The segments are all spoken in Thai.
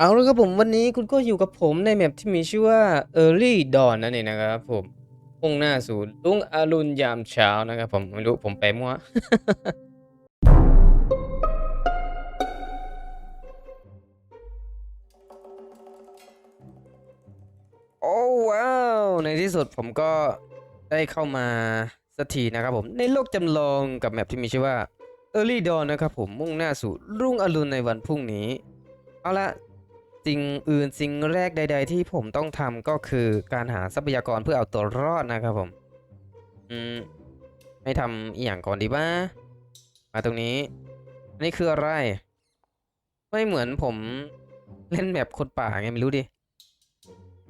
เอาละครับผมวันนี้คุณก็อยู่กับผมในแมปที่มีชื่อว่า Early Dawn นั่นเองนะครับผมมุ่งหน้าสู่รุ่งอรุณยามเช้านะครับผมไม่รู้ผมแปลมั่วโอ้ว้าว ในที่สุดผมก็ได้เข้ามาสักทีนะครับผม ในโลกจำลองกับแมปที่มีชื่อว่า Early Dawn นะครับผมมุ่งหน้าสู่รุ่งอรุณในวันพรุ่งนี้ เอาละ สิ่งอื่นสิ่งแรกใด ๆ ที่ผมต้องทำก็คือการหาทรัพยากรเพื่อเอาตัวรอดนะครับผม อืมให้ทำอีกอย่างก่อนดีบ้ามาตรงนี้อันนี้คืออะไร ไม่เหมือนผมเล่นแบบคนป่าไงไม่รู้ดิ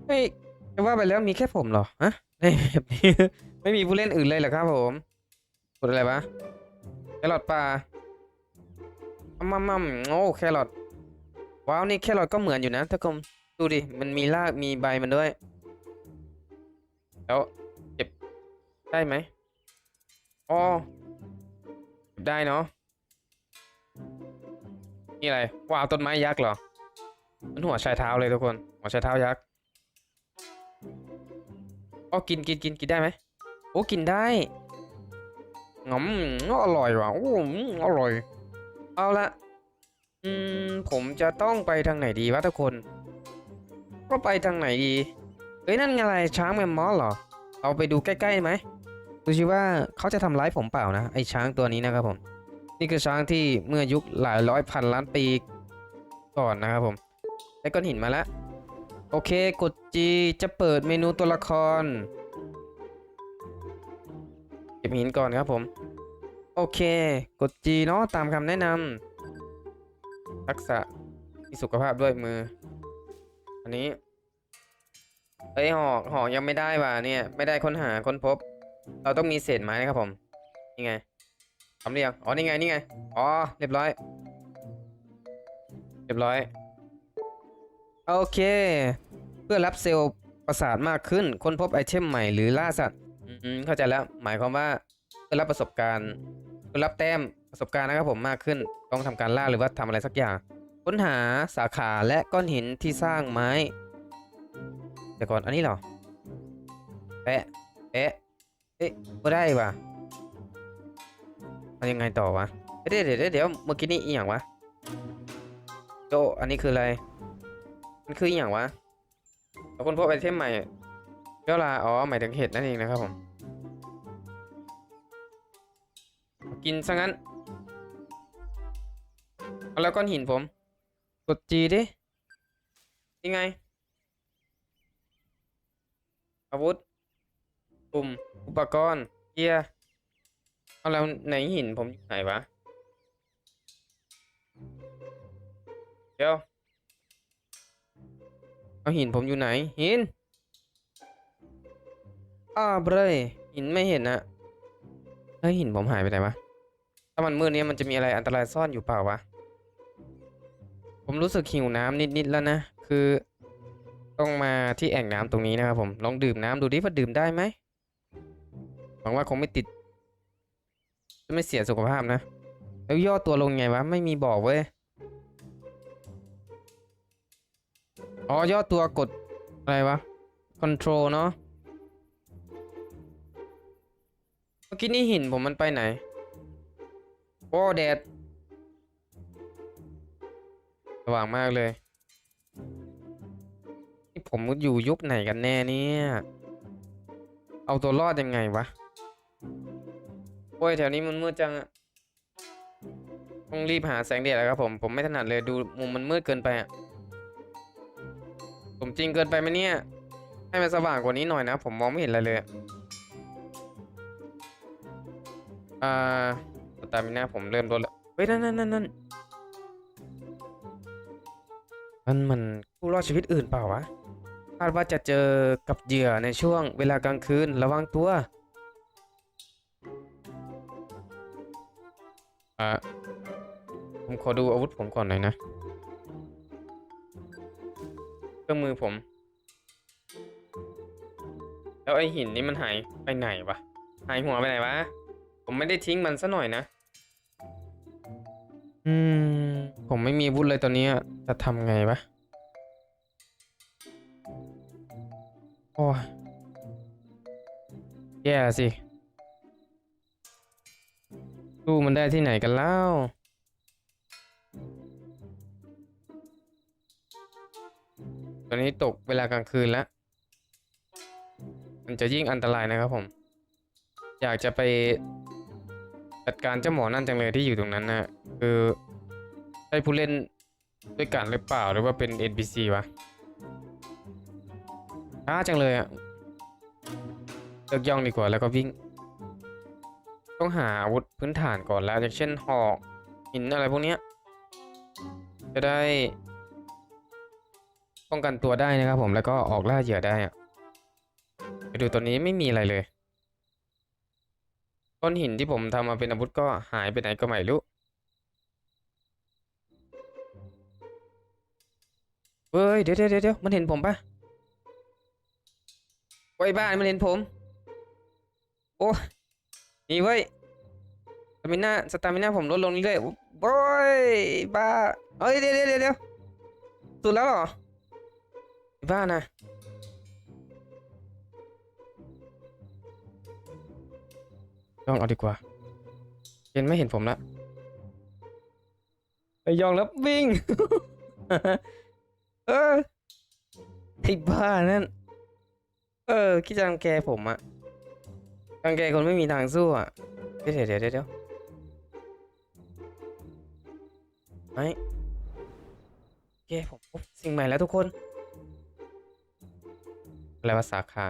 เฮ้ยจะว่าไปแล้วมีแค่ผมเหรอฮะในแบบนี้ไม่มีผู้เล่นอื่นเลยเหรอครับผมกดอะไรวะแครอทป่ามัมมัมมัมโอ้แครอท ว้าวนี่แค่รอทก็เหมือนอยู่นะทุกคนดูดิมันมีรากมีใบมันด้วย แล้วเก็บได้ไหมอ๋อเก็บได้เนาะนี่อะไรว้าวต้นไม้ยักษ์เหรอมันหัวชายเท้าเลยทุกคนหัวชายเท้ายักษ์อ๋อกินกินกินกินได้ไหมโอ้กินได้งอมอร่อยว่ะโอ้อร่อย เอาละ อืมผมจะต้องไปทางไหนดีวะทุกคน ก็ไปทางไหนดีเฮ้ยนั่นไงอะไรช้างแมมมอสเหรอเอาไปดูใกล้ๆไหมดูสิว่าเขาจะทำร้ายผมเปล่านะไอช้างตัวนี้นะครับผม นี่คือช้างที่เมื่อยุคหลายร้อยพันล้านปีก่อนนะครับผมได้ก้อนหินมาแล้วโอเคกด G จะเปิดเมนูตัวละครเก็บหินก่อนครับผม โอเค กด G เนาะตามคำแนะนำ ทักษะมีสุขภาพด้วยมือ อันนี้เฮ้ยหอกหอกยังไม่ได้ว่ะเนี่ย ไม่ได้ค้นหาค้นพบ เราต้องมีเศษไม้นะครับผมนี่ไงทำเรียงอ๋อนี่ไงนี่ไงอ๋อเรียบร้อย เรียบร้อยโอเค เพื่อรับเซลล์ประสาทมากขึ้น ค้นพบไอเทมใหม่หรือล่าสัตว์อืมเข้าใจแล้ว หมายความว่าเพื่อรับประสบการณ์ พื่อรับแต้มประสบการณ์นะครับผมมากขึ้น ต้องทำการล่าหรือว่าทำอะไรสักอย่าง ค้นหาสาขาและก้อนหินที่สร้างไม้เดี๋ยวก่อนอันนี้เหรอแปะแปะเอ๊ะไม่ได้ว่ะมันยังไงต่อวะเดี๋ยวเดี๋ยวเดี๋ยวเมื่อกี้นี่อีหยังวะโจอันนี้คืออะไร มันคืออีหยังวะเอาคนพบไอเทมใหม่เจ้าลาอ๋อหมายถึงเห็ดนั่นเองนะครับผม กินซะงั้น เอาแล้วก้อนหินผม กด G ดิยังไง อาวุธปุ่มอุปกรณ์เกียร์เอาแล้วไหนหินผมอยู่ไหนวะ เดี๋ยว เอาหินผมอยู่ไหน หินอ้าเบรหินไม่เห็นนะเฮ้ยหินผมหายไปไหนวะ ถ้ามันมืดเนี้ยมันจะมีอะไรอันตรายซ่อนอยู่เปล่าวะ ผมรู้สึกหิวน้ำนิดๆแล้วนะ คือ ต้องมาที่แอ่งน้ำตรงนี้นะครับผม ลองดื่มน้ำดูดิว่าดื่มได้ไหมหวังว่าคงไม่ติด จะไม่เสียสุขภาพนะ แล้วย่อตัวลงไงวะ ไม่มีบอกเว้ย อ๋อย่อตัวกดอะไรวะ control เนาะ เมื่อกี้นี่หินผมมันไปไหน โอ้แดดสว่างมากเลย นี่ผมอยู่ยุคไหนกันแน่เนี่ย เอาตัวรอดยังไงวะ โอ้ยแถวนี้มันมืดจังอะต้องรีบหาแสงแดดแล้วครับผม ผมไม่ถนัดเลยดูมุมมันมืดเกินไปอะผมจริงเกินไปไหมเนี่ย ให้มันสว่างกว่านี้หน่อยนะ ผมมองไม่เห็นอะไรเลยอะอ่า สตามิน่าผมเริ่มลดแล้ว เฮ้ย นั่นนั่นนั่นนั่นมันมันผู้รอดชีวิตอื่นเปล่าวะ คาดว่าจะเจอกับเหยื่อในช่วงเวลากลางคืนระวังตัวอ่าผมขอดูอาวุธผมก่อนหน่อยนะ เครื่องมือผม แล้วไอหินนี่มันหายไปไหนวะ หายหัวไปไหนวะ ผมไม่ได้ทิ้งมันซะหน่อยนะ อืม ผมไม่มีวุธเลยตอนนี้จะทำไงวะโอ้ยแย่สิตู้มันได้ที่ไหนกันแล้วตอนนี้ตกเวลากลางคืนแล้ว มันจะยิ่งอันตรายนะครับผม อยากจะไป จัดการเจ้าหมอนั่นจังเลยที่อยู่ตรงนั้นนะคือใช่ผู้เล่นด้วยกันหรือเปล่าหรือว่าเป็น NPC วะช้าจังเลยอะเลิกย่องดีกว่าแล้วก็วิ่ง ต้องหาอาวุธพื้นฐานก่อนแล้วอย่างเช่นหอกหินอะไรพวกเนี้ยจะได้ ป้องกันตัวได้นะครับผมแล้วก็ออกล่าเหยื่อได้อะไปดูตัวนี้ไม่มีอะไรเลย ก้อนหินที่ผมทำมาเป็นอาวุธก็หายไปไหนก็ไม่รู้เฮ้ยเดี๋ยวเดี๋ยวเดี๋ยวมันเห็นผมปะไว้บ้านมันเห็นผม โอ้นี่เว้ยสตามิน่าสตามิน่าผมลดลงเรื่อยๆโอ้ยบ้าเฮ้ยเดี๋ยวเดี๋ยวเดี๋ยวสุดแล้วเหรอบ้านะ ย่องเอาดีกว่าเห็นไม่เห็นผมละไอ้ยองแล้ววิ่ง เออไอ้บ้านั่น เออคิดจะรังแกผมอะรังแกคนไม่มีทางสู้อะเดี๋ยวเดี๋ยวเดี๋ยวเดี๋ยวไม่แกผมพบสิ่งใหม่แล้วทุกคนอะไรวะสาขา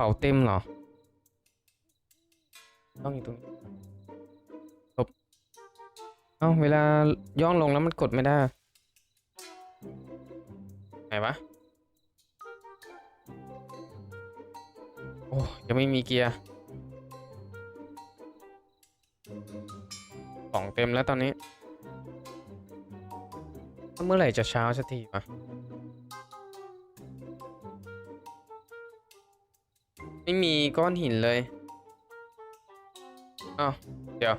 เป๋าเต็มเหรอ ต้องอยู่ตรงนี้เอ้าเวลาย่องลงแล้วมันกดไม่ได้ ไหนวะ โอ้ยังไม่มีเกียร์ของเต็มแล้วตอนนี้ เมื่อไหร่จะเช้าสักทีวะ ม่มีก้อนหินเลยอ้าวเดี๋ยว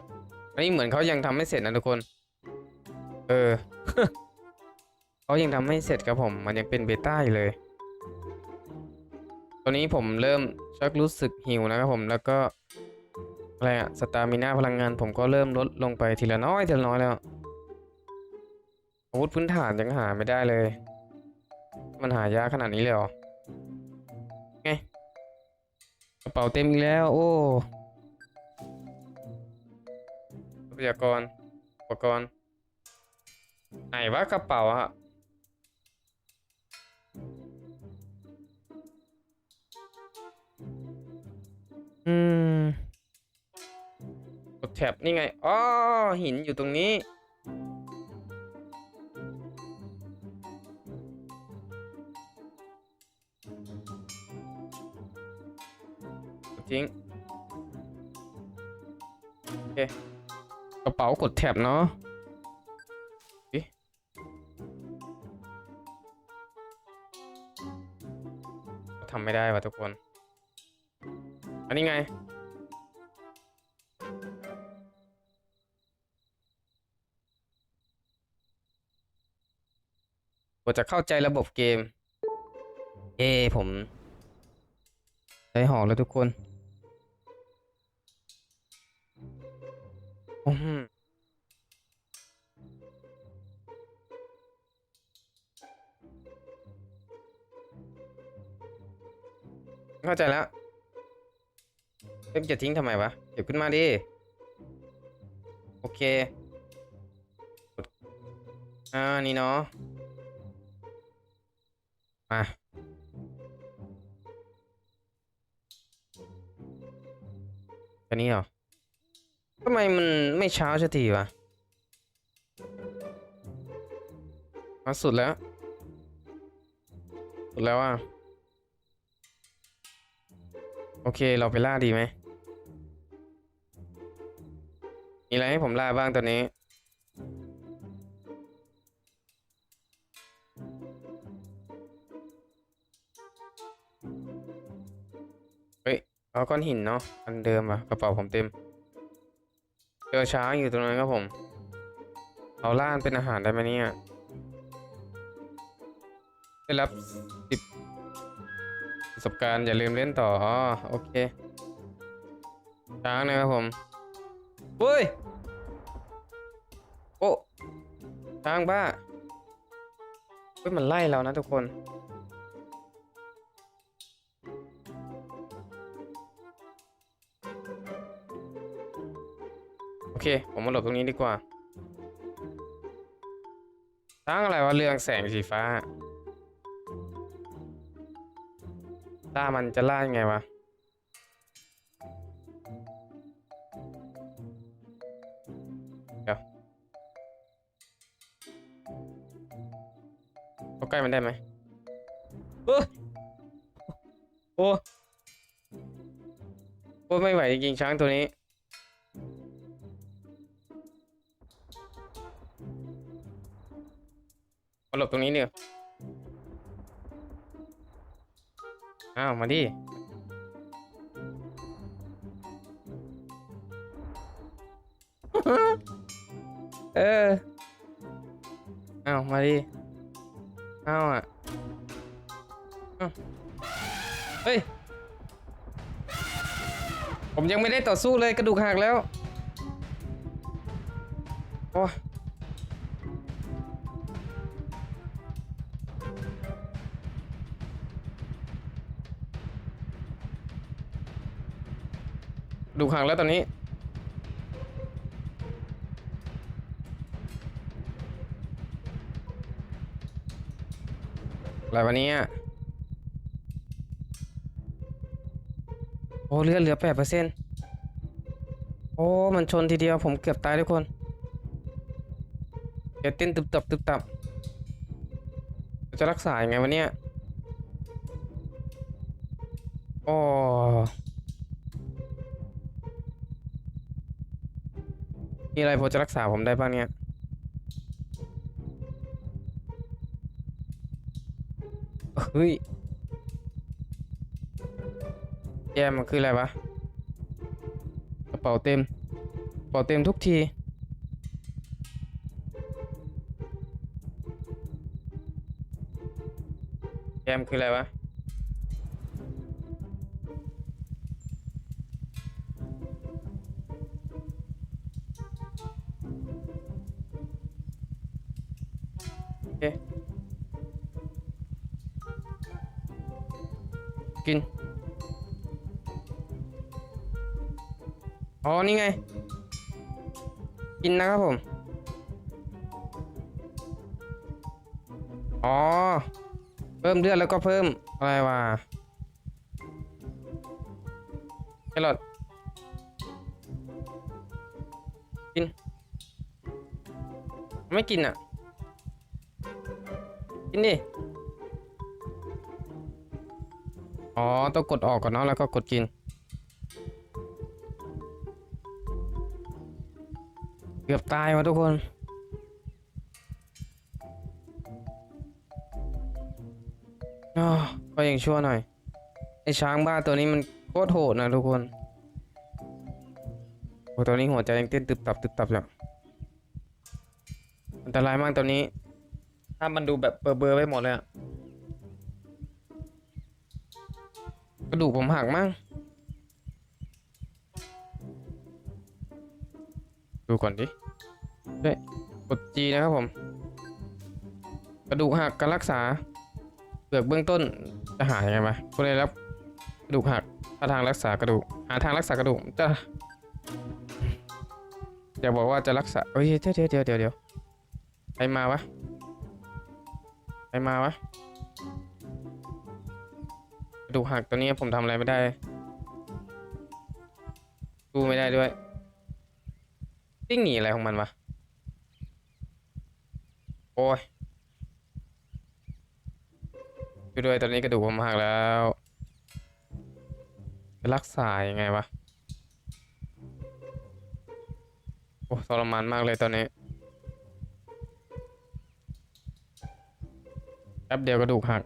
อันนี้เหมือนเขายังทำไม่เสร็จนะทุกคน เออ เขายังทำไม่เสร็จครับผม มันยังเป็นเบต้าอยู่เลย ตอนนี้ผมเริ่มชักรู้สึกหิวนะครับผม แล้วก็อะไรอะสตามิน่าพลังงานผมก็เริ่มลดลงไปทีละน้อยทีละน้อยแล้ว อาวุธพื้นฐานยังหาไม่ได้เลย มันหายากขนาดนี้เลยเหรอ กระเป๋าเต็มอีกแล้ว โอ้ทรัพยากรอุปกรณ์ไหนวะกระเป๋าอะอืมกดแท็บนี่ไงอ๋อหินอยู่ตรงนี้ ทิ้งโอเคกระเป๋ากดแท็บเนาะทำไม่ได้ว่ะทุกคน อันนี้ไง ผมจะเข้าใจระบบเกม เอผมใจหอกแล้วทุกคน อืมเข้าใจแล้วเอ็มจะทิ้งทำไมวะเก็บขึ้นมาดิ โอเคกดอ่า นี่เนาะ มาอันนี้เหรอ ทำไมมันไม่เช้าสักทีวะมาสุดแล้ว สุดแล้วอะ โอเคเราไปล่าดีไหม มีอะไรให้ผมล่าบ้างตอนนี้เฮ้ยเอาก้อนหินเนาะอันเดิมอะกระเป๋าผมเต็ม เจอช้างอยู่ตรงนั้นครับผม เอาล่านเป็นอาหารได้ไหมเนี่ย ได้รับสิบประสบการณ์อย่าลืมเล่นต่ออ๋อโอเค ช้างนะครับผมเฮ้ย โอ้ช้างบ้าเฮ้ยมันไล่เรานะทุกคน เค ผมมาหลบตรงนี้ดีกว่าช้างอะไรวะเรื่องแสงสีฟ้า ล่ามันจะล่ายังไงวะ เดี๋ยวเข้าใกล้มันได้ไหมโอ้โอ้ โอ้ ไม่ไหวจริงๆช้างตัวนี้ ตรงนี้เนี่ยอ้าว มาดิ เออ อ้าว มาดิ อ้าวอะเฮ้ย ผมยังไม่ได้ต่อสู้เลยกระดูกหักแล้ว โอ้ ดูกหักแล้วตอนนี้ อะไรวันนี้โอ้เลือดเหลือแปดเปอร์เซ็นต์โอ้ มันชนทีเดียวผมเกือบตายทุกคนเดี๋ยวเต้นตึบตับตึบตับ จะรักษายังไงวะเนี่ย โอ้ มีอะไรพอจะรักษาผมได้บ้างเนี่ย เฮ้ย แย่มันคืออะไรวะ กระเป๋าเต็ม กระเป๋าเต็มทุกที แยมคืออะไรวะ เคกิน อ๋อ นี่ไง กินนะครับผม อ๋อ เพิ่มเลือดแล้วก็เพิ่ม อะไรวะแครอทกิน ไม่กินอะ กินดิ อ๋อ ต้องกดออกก่อนเนาะแล้วก็กดกิน เกือบตายว่ะทุกคนอ้าวก็ยังชั่วหน่อย ไอช้างบ้าตัวนี้มันโคตรโหดนะทุกคนโอ้ตัวนี้หัวใจยังเต้นตึบตับตึบตับอยู่อันตรายมากตัวนี้ ถ้ามันดูแบบเบลอๆไปหมดเลยอะกระดูกผมหักมั้งดูก่อนดิเฮ้กดจีนะครับผม กระดูกหักการรักษาเปลือกเบื้องต้นจะหายยังไงมาผู้ได้รับกระดูกหักหาทางรักษากระดูกหาทางรักษากระดูกจะอย่าบอกว่าจะรักษาเฮ้ยเดี๋ยวเดี๋ยวเดี๋ยวเดี๋ยวเดี๋ยวใครมาวะ ใครมาวะกระดูกหักตัวนี้ผมทำอะไรไม่ได้ดูไม่ได้ด้วยวิ่งหนีอะไรของมันวะโอ้ยช่วยด้วยตอนนี้กระดูกผมหักแล้วจะรักษายังไงวะโอ้ทรมานมากเลยตอนนี้ แป๊บเดียวกระดูกหัก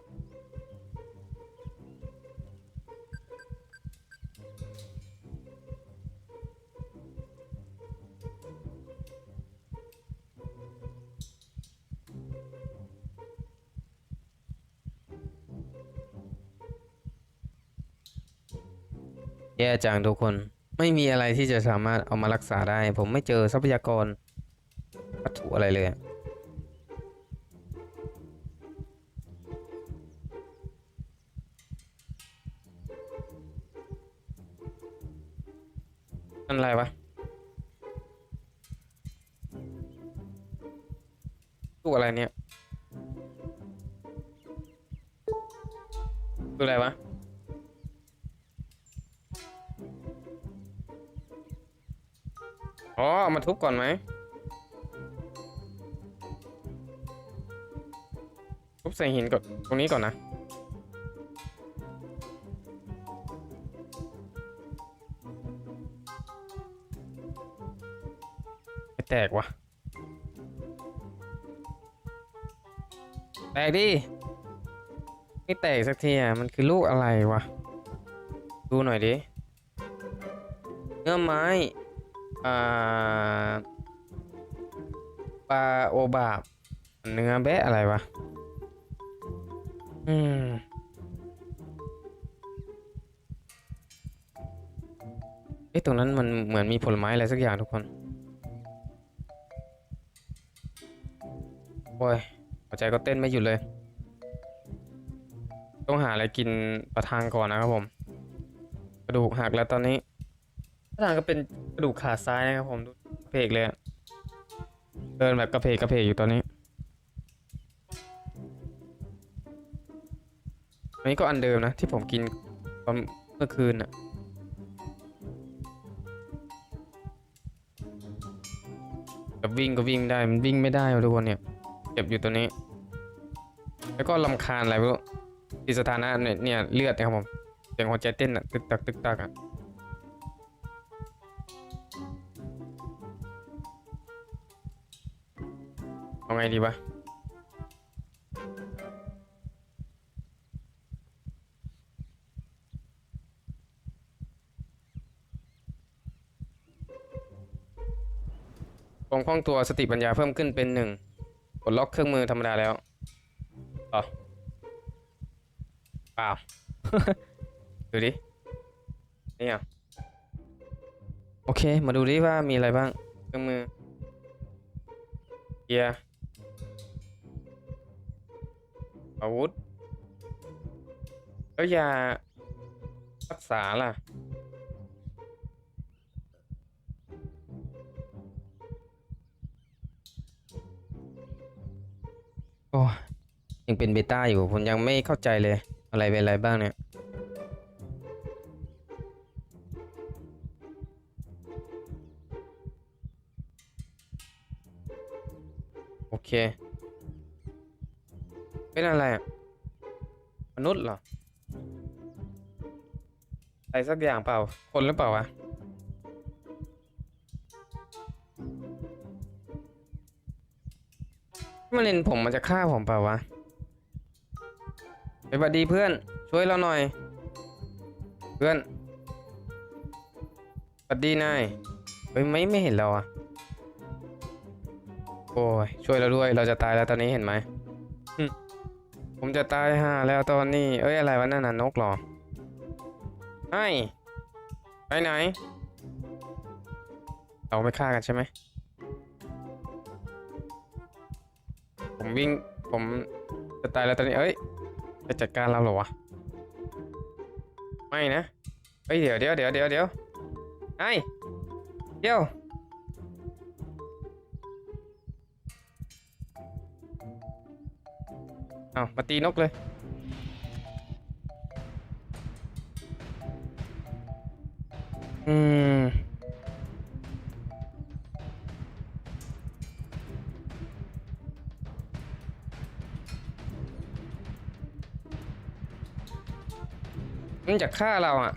แย่จังทุกคนไม่มีอะไรที่จะสามารถเอามารักษาได้ ผมไม่เจอทรัพยากรวัตถุอะไรเลย บก่อนไหมทุบใส่หินก่อนตรงนี้ก่อนนะไม่แตกวะแตกดิ ไม่แตกสักทีอะ มันคือลูกอะไรวะ ดูหน่อยดิ เนื้อไม้ ปลาโอบาบเนื้อแบะอะไรวะ อืม เอ๊ะตรงนั้นมันเหมือนมีผลไม้อะไรสักอย่างทุกคน โอ้ยหัวใจก็เต้นไม่หยุดเลย ต้องหาอะไรกินประทังก่อนนะครับผม กระดูกหักแล้วตอนนี้ประทังก็เป็น ดูกขาซ้ายนะครับผมดูกระเพกเลยเดินแบบกระเพกกระเพกอยู่ตอนนี้อันนี้ก็อันเดิมนะ ที่ผมกินตอนเมื่อคืนอะแบบวิ่งก็วิ่งได้ มันวิ่งไม่ได้ทุกคนเนี่ยเจ็บอยู่ตัวนี้ แล้วก็ลำคาญอะไรไม่รู้ที่สถานะเนี่ยเนี่ยเลือดนะครับผมเสียงหัวใจเต้นอะตึกตักตึกตักอะ ไงดีวะความคล่องตัวสติปัญญาเพิ่มขึ้นเป็นหนึ่งกดล็อกเครื่องมือธรรมดาแล้วต่อเปล่า ดูดิ นี่อะโอเค มาดูดิว่ามีอะไรบ้าง เครื่องมือเกียร์ อาวุธ แล้วยารักษาล่ะ โอ้ยยังเป็นเบต้าอยู่ ผมยังไม่เข้าใจเลย อะไรเป็นอะไรบ้างเนี่ยโอเค เป็นอะไรอะมนุษย์เหรออะไรสักอย่างเปล่า คนหรือเปล่าวะมาเล่นผมมันจะฆ่าผมเปล่าวะไปบัดดีเพื่อน ช่วยเราหน่อย เพื่อนบัดดีนายเฮ้ยไม่ไม่เห็นเราอะโอ้ยช่วยเราด้วยเราจะตายแล้วตอนนี้เห็นไหม ผมจะตายห่าแล้วตอนนี้ เอ้ยอะไรวะนั่นน่ะนกหรอไอ้ไปไหน เราไม่ฆ่ากันใช่ไหม ผมวิ่ง ผมจะตายแล้วตอนนี้ เอ้ย จะจัดการเราเหรอวะ ไม่นะ เฮ้ยเดี๋ยวเดี๋ยวเดี๋ยวเดี๋ยวเดี๋ยวไอ้เดี๋ยว อามาตีนกเลย อืม มันจะฆ่าเราอะ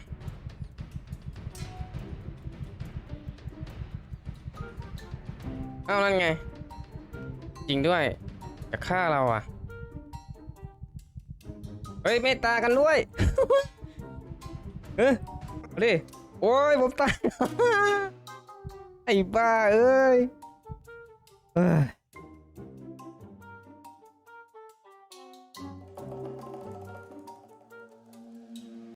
เอานั่นไง จริงด้วย จะฆ่าเราอะ ฮ้ยเมตตากันด้วยเฮ้ยมาดิโอ้ยผมตาย ไอ้บ้าเอ้ยเอ้ย